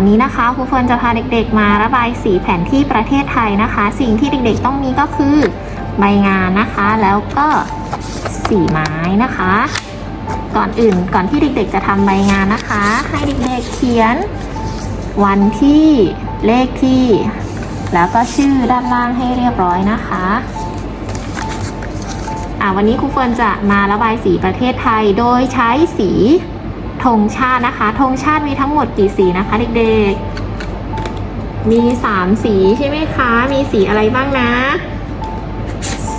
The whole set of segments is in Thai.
วันนี้นะคะครูเฟิร์นจะพาเด็กๆ มาระบายสีแผนที่ประเทศไทยนะคะ สิ่งที่เด็กๆต้องมีก็คือใบงานนะคะ แล้วก็สีไม้นะคะ ก่อนอื่นก่อนที่เด็กๆ จะทำใบงานนะคะ ให้เด็กๆเขียน วันที่เลขที่ แล้วก็ชื่อด้านล่างให้เรียบร้อยนะคะอ่าวันนี้ครูเฟิร์นจะมาระบายสีประเทศไทยโดยใช้สี ธงชาตินะคะธงชาติมีทั้งหมดกี่สีนะคะเด็กๆ มีสามสีใช่ไหมคะ มีสีอะไรบ้างนะ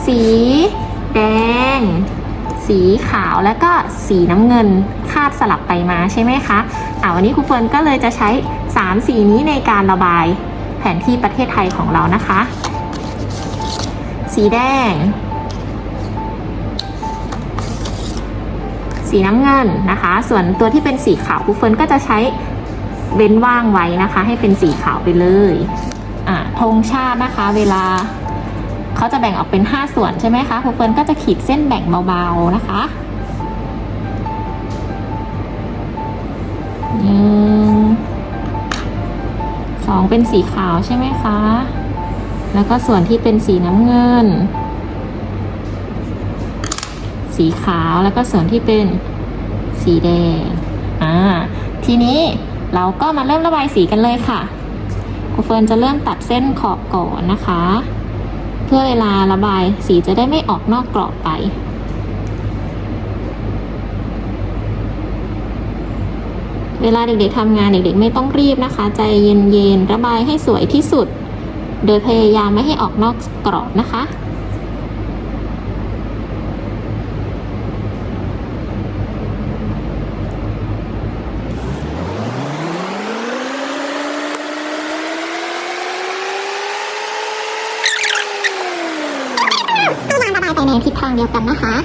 สีแดง สีขาวแล้วก็สีน้ำเงินคาดสลับไปมาใช่ไหมคะอ่าวันนี้ครูเฟิร์นก็เลยจะใช้ 3 สีนี้ในการระบายแผนที่ประเทศไทยของเรานะคะ สีแดง สีน้ำเงินนะคะ ส่วนตัวที่เป็นสีขาวคูเฟิร์นก็จะใช้เว้นว่างไว้นะคะ ให้เป็นสีขาวไปเลยอ่าธงชาตินะคะ เวลาเขาจะแบ่งออกเป็น 5 ส่วนใช่ไหมคะคูเฟิร์นก็จะขีดเส้นแบ่งเบาๆนะคะหนึ่งสองเป็นสีขาวใช่ไหมคะ แล้วก็ส่วนที่เป็นสีน้ำเงิน สีขาวแล้วก็ส่วนที่เป็นสีแดงอ่าทีนี้เราก็มาเริ่มระบายสีกันเลยค่ะครูเฟิร์นจะเริ่มตัดเส้นขอบก่อนนะคะ เพื่อเวลาระบายสีจะได้ไม่ออกนอกกรอบไปเวลาเด็กๆทำงานเด็กๆไม่ต้องรีบนะคะ ใจเย็นๆ ระบายให้สวยที่สุด โดยพยายามไม่ให้ออกนอกกรอบนะคะ พยายามระบายไปใน ทิศทางเดียวกันนะคะ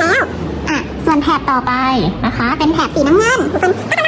แล้วอะส่วนแถบต่อไปนะคะ เป็นแถบสีน้ำเงินทุกคน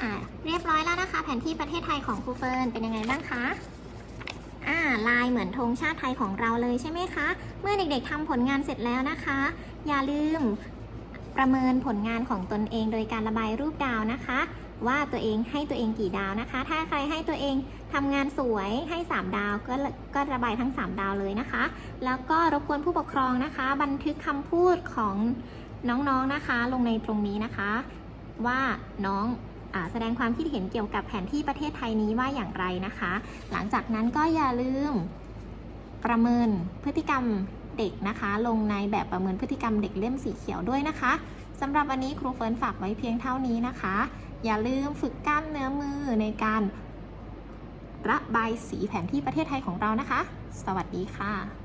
อ่าเร้อยแล้วนะคะ แผนที่ประเทศไทยของครูเฟิร์นเป็นยังไงบ้างคะอ่าลายเหมือนธงชาติไทยของเราเลยใช่ไหมคะ เมื่อเด็กๆทำผลงานเสร็จแล้วนะคะ อย่าลืมประเมินผลงานของตนเองโดยการระบายรูปดาวนะคะ ว่าตัวเองให้ตัวเองกี่ดาวนะคะ ถ้าใครให้ตัวเองทำงานสวยให้ 3 ดาวก็ก็ระบายทั้ง 3 ดาวเลยนะคะ แล้วก็รบกวนผู้ปกครองนะคะ บันทึกคำพูดของน้องๆนะคะ ลงในตรงนี้นะคะ ว่าน้อง แสดงความคิดเห็นเกี่ยวกับแผนที่ประเทศไทยนี้ว่าอย่างไรนะคะ หลังจากนั้นก็อย่าลืมประเมินพฤติกรรมเด็กนะคะ ลงในแบบประเมินพฤติกรรมเด็กเล่มสีเขียวด้วยนะคะสำหรับวันนี้ครูเฟิร์นฝากไว้เพียงเท่านี้นะคะ อย่าลืมฝึกกล้ามเนื้อมือในการระบายสีแผนที่ประเทศไทยของเรานะคะ สวัสดีค่ะ